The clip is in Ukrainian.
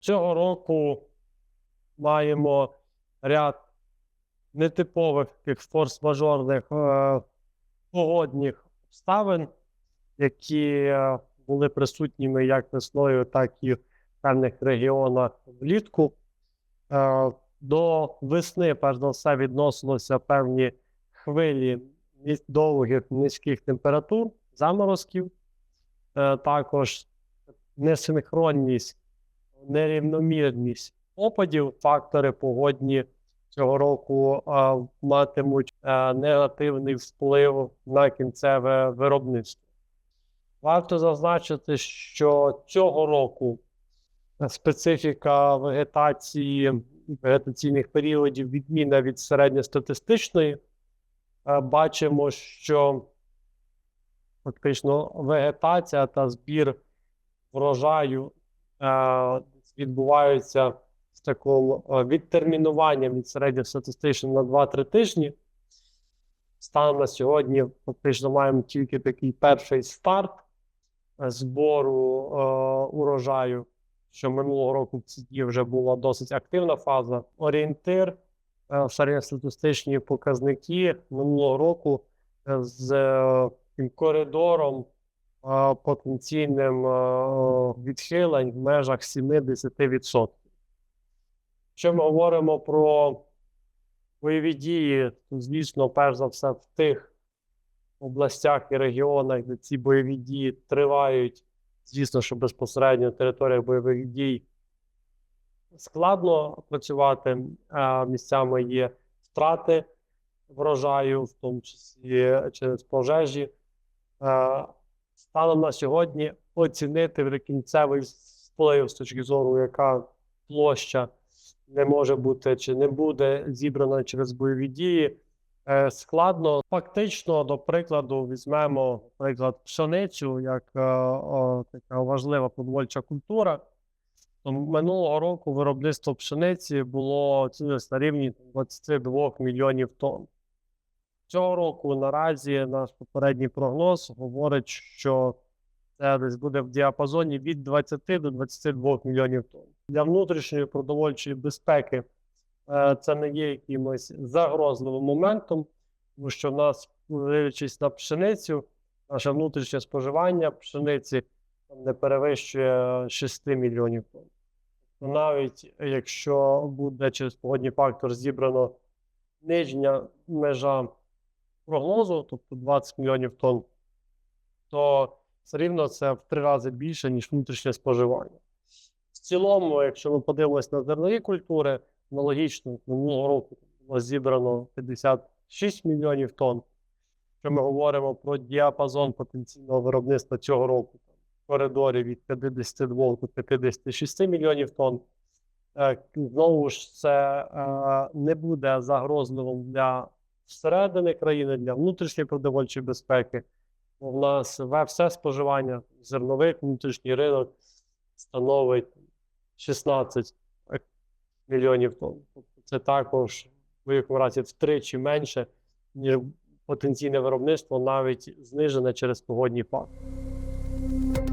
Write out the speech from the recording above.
Цього року маємо ряд нетипових форс-мажорних е, погодних обставин, які е, були присутніми як весною, так і в певних регіонах влітку. Е, до весни, перш за все, відносилося певні хвилі довгих низьких температур, заморозків, також несинхронність, нерівномірність опадів, фактори погодні цього року е, матимуть е, негативний вплив на кінцеве виробництво. Варто зазначити, що цього року специфіка вегетації вегетаційних періодів відмінна від середньостатистичної. Е, Бачимо, що фактично вегетація та збір врожаю е, відбуваються з таким е, відтермінуванням від середньостатистичної на 2-3 тижні. Станом на сьогодні фактично маємо тільки такий перший старт е, збору е, урожаю що минулого року в ці дні вже була досить активна фаза. Орієнтир е, середньостатистичні показники минулого року е, з е, коридором потенційним відхилень в межах 70%. Якщо ми говоримо про бойові дії, то, звісно, перш за все, в тих областях і регіонах, де ці бойові дії тривають, звісно, що безпосередньо на територіях бойових дій складно працювати. а Місцями є втрати врожаю, в тому числі через пожежі. Станом на сьогодні оцінити кінцевий вплив з точки зору, яка площа не може бути чи не буде зібрана через бойові дії. Е, Складно. Фактично, до прикладу, візьмемо, наприклад, пшеницю як е, о, така важлива продовольча культура. То минулого року виробництво пшениці було на рівні 22 мільйонів тонн. Цього року наразі наш попередній прогноз говорить, що це десь буде в діапазоні від 20 до 22 мільйонів тонн. Для внутрішньої продовольчої безпеки е, це не є якимось загрозливим моментом, тому що в нас, дивлячись на пшеницю, наше внутрішнє споживання пшениці не перевищує 6 мільйонів тонн. Навіть якщо буде через погодні фактор зібрано нижня межа прогнозу, тобто 20 мільйонів тонн, то все рівно це в три рази більше, ніж внутрішнє споживання. В цілому, якщо ми подивимося на зернові культури, аналогічно минулого року було зібрано 56 мільйонів тонн. Якщо ми говоримо про діапазон потенційного виробництва цього року, в коридорі від 52 до 56 мільйонів тонн, знову ж це е, не буде загрозливим для всередини країни, для внутрішньої продовольчої безпеки. В нас все споживання зернових внутрішній ринок становить 16 мільйонів тонн. Тобто це також в разі втричі менше, ніж потенційне виробництво, навіть знижене через погодні фактори.